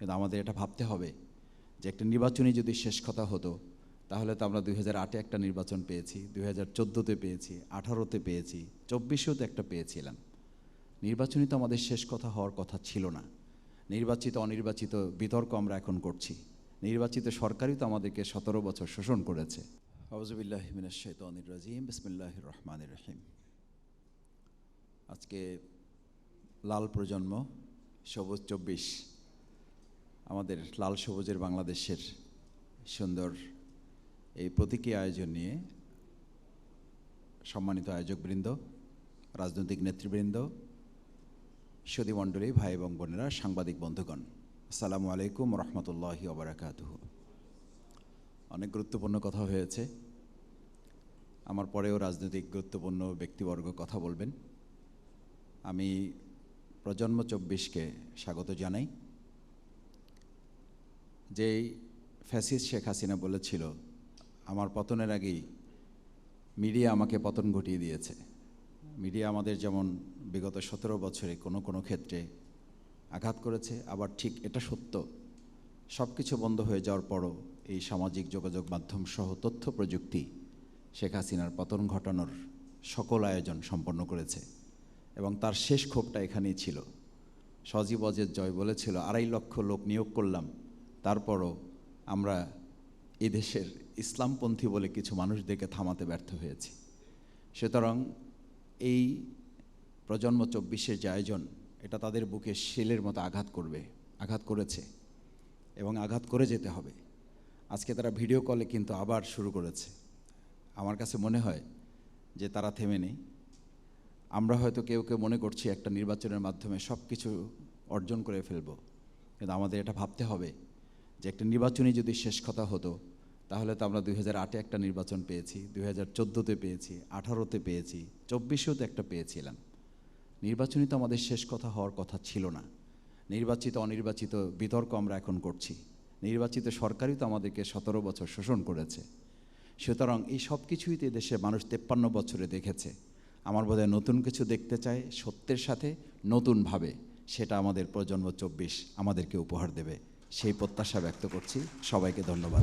কিন্তু আমাদের এটা ভাবতে হবে যে একটা নির্বাচনই যদি শেষ কথা হতো, তাহলে তো আমরা দুই হাজার আটে একটা নির্বাচন পেয়েছি, দুই হাজার চোদ্দোতে পেয়েছি, আঠারোতে পেয়েছি, চব্বিশেও তো একটা পেয়েছিলাম। নির্বাচনই তো আমাদের শেষ কথা হওয়ার কথা ছিল না। নির্বাচিত, অনির্বাচিত বিতর্ক আমরা এখন করছি। নির্বাচিত সরকারই তো আমাদেরকে সতেরো বছর শোষণ করেছে। আউজুবিল্লাহ মিনাশ শাইতানির রাজিম, বিসমিল্লাহির রহমানির রহিম। আজকে লাল প্রজন্ম, সবুজ চব্বিশ। আমাদের লাল সবুজের বাংলাদেশের সুন্দর এই প্রতীকী আয়োজন নিয়ে সম্মানিত আয়োজকবৃন্দ, রাজনৈতিক নেতৃবৃন্দ সুদীমণ্ডলী ভাই এবং বোনেরা, সাংবাদিক বন্ধুগণ, আসসালামু আলাইকুম রহমতুল্লাহি ওবরাকাতুহ অনেক গুরুত্বপূর্ণ কথা হয়েছে। আমার পরেও রাজনৈতিক গুরুত্বপূর্ণ ব্যক্তিবর্গ কথা বলবেন। আমি প্রজন্ম চব্বিশকে স্বাগত জানাই। যেই ফ্যাসিস্ট শেখ হাসিনা বলেছিল, আমার পতনের আগেই মিডিয়া আমাকে পতন ঘটিয়ে দিয়েছে। মিডিয়া আমাদের যেমন বিগত সতেরো বছরে কোনো কোনো ক্ষেত্রে আঘাত করেছে, আবার ঠিক এটা সত্য। সব কিছু বন্ধ হয়ে যাওয়ার পরও এই সামাজিক যোগাযোগ মাধ্যম সহ তথ্য প্রযুক্তি শেখ হাসিনার পতন ঘটানোর সকল আয়োজন সম্পন্ন করেছে এবং তার শেষ ক্ষোভটা এখানেই ছিল। সজীব অজের জয় বলেছিল, আড়াই লক্ষ লোক নিয়োগ করলাম তারপরও আমরা এদেশের ইসলামপন্থী বলে কিছু মানুষদেরকে থামাতে ব্যর্থ হয়েছি। সুতরাং এই প্রজন্ম চব্বিশের যে আয়োজন, এটা তাদের বুকে শিলের মতো আঘাত করবে, আঘাত করেছে এবং আঘাত করে যেতে হবে। আজকে তারা ভিডিও কলে কিন্তু আবার শুরু করেছে। আমার কাছে মনে হয় যে তারা থেমে নেই। আমরা হয়তো কেউ কেউ মনে করছি একটা নির্বাচনের মাধ্যমে সব কিছু অর্জন করে ফেলব, কিন্তু আমাদের এটা ভাবতে হবে যে একটা নির্বাচনই যদি শেষ কথা হতো, তাহলে তো আমরা দুই হাজার আটে একটা নির্বাচন পেয়েছি, দুই হাজার চোদ্দোতে পেয়েছি, আঠারোতে পেয়েছি, চব্বিশেও তো একটা পেয়েছিলাম। নির্বাচনই তো আমাদের শেষ কথা হওয়ার কথা ছিল না। নির্বাচিত, অনির্বাচিত বিতর্ক আমরা এখন করছি। নির্বাচিত সরকারই তো আমাদেরকে সতেরো বছর শোষণ করেছে। সুতরাং এই সব কিছুই তো দেশে মানুষ তেপ্পান্ন বছরে দেখেছে। আমার বোধহয় নতুন কিছু দেখতে চায় সত্যের সাথে নতুনভাবে, সেটা আমাদের প্রজন্ম চব্বিশ আমাদেরকে উপহার দেবে। সেই প্রত্যাশা ব্যক্ত করছি। সবাইকে ধন্যবাদ।